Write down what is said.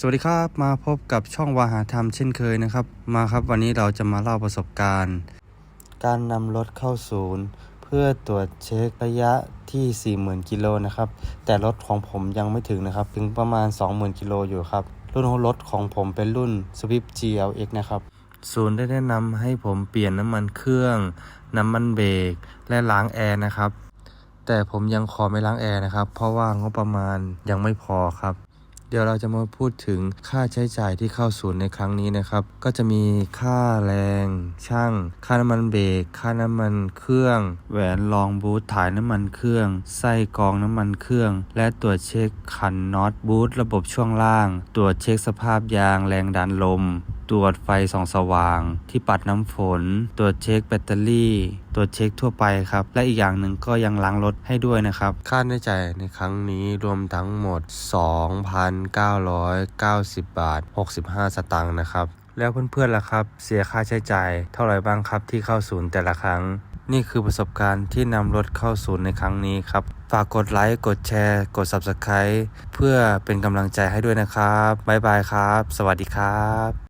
สวัสดีครับมาพบกับช่องวาหาธรรมเช่นเคยนะครับ มาครับวันนี้เราจะมาเล่าประสบการณ์ การนำรถเข้าศูนย์ เพื่อตรวจเช็คระยะที่ 40,000กิโลนะครับ แต่รถของผมยังไม่ถึงนะครับ ถึงประมาณ 20,000กิโลอยู่ครับ รุ่นของรถของผมเป็นรุ่น Swift GLX นะครับ ศูนย์ได้แนะนำให้ผมเปลี่ยนน้ำมันเครื่องน้ำมันเบรกและล้างแอร์นะครับ แต่ผมยังขอไม่ล้างแอร์นะครับ เพราะว่างบประมาณยังไม่พอครับ เดี๋ยวเราจะมาพูดถึงค่าใช้จ่ายที่เข้าศูนย์ในครั้งนี้นะครับ ก็จะมีค่าแรง ช่าง ค่าน้ำมันเบรกค่าน้ำมันเครื่อง แหวนรองบูทถ่ายน้ำมันเครื่องไส้กรองน้ำมันเครื่อง และตรวจเช็คขันน็อตบูทระบบช่วงล่าง ตรวจเช็คสภาพยางแรงดันลม ตรวจไฟส่องสว่าง ที่ปัดน้ำฝน ตรวจเช็คแบตเตอรี่ ตรวจเช็คทั่วไปครับ และอีกอย่างหนึ่งก็ยังล้างรถให้ด้วยนะครับ ค่าใช้จ่ายในครั้งนี้รวมทั้งหมด 2,990 บาท 65 สตางค์นะครับ แล้วเพื่อนๆล่ะครับ เสียค่าใช้จ่ายเท่าไหร่บ้างครับที่เข้าศูนย์แต่ละครั้งนี่คือประสบการณ์ที่นำรถเข้าศูนย์ในครั้งนี้ครับ ฝากกดไลค์ กดแชร์ กด Subscribe เพื่อเป็นกำลังใจให้ด้วยนะครับ บ๊ายบายครับ สวัสดีครับ